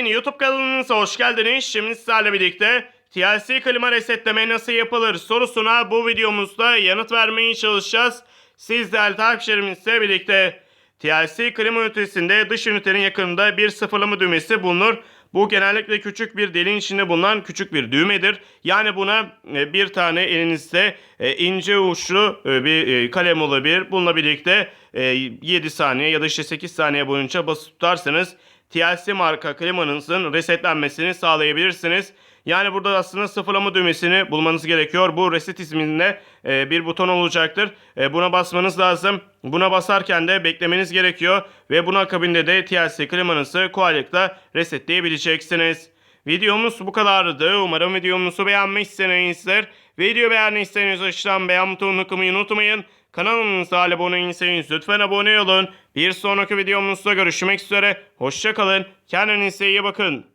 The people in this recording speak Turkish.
Yepyeni YouTube kanalımıza hoş geldiniz. Şimdi sizlerle birlikte TLC klima resetleme nasıl yapılır sorusuna bu videomuzda yanıt vermeye çalışacağız. Siz değerli takipçilerimizle birlikte TLC klima ünitesinde dış ünitenin yakınında bir sıfırlama düğmesi bulunur. Bu genellikle küçük bir deliğin içinde bulunan küçük bir düğmedir. Yani buna e, bir tane elinizde e, ince uçlu e, bir kalem olabilir. Bununla birlikte e, 7 saniye ya da işte 8 saniye boyunca basıp tutarsanız TLC marka klimanızın resetlenmesini sağlayabilirsiniz. Yani burada aslında sıfırlama düğmesini bulmanız gerekiyor. Bu reset isminde e, bir buton olacaktır. E, buna basmanız lazım. Buna basarken de beklemeniz gerekiyor. Ve bunun akabinde de TLC klimanızı kolaylıkla resetleyebileceksiniz. Videomuz bu kadardı. Umarım videomuzu beğenmişsinizdir. Video beğendiyseniz aşağıdan beğen butonunu kılmayı unutmayın. Kanalımıza abone değilseniz lütfen abone olun. Bir sonraki videomuzda görüşmek üzere. Hoşçakalın. Kendinize iyi bakın.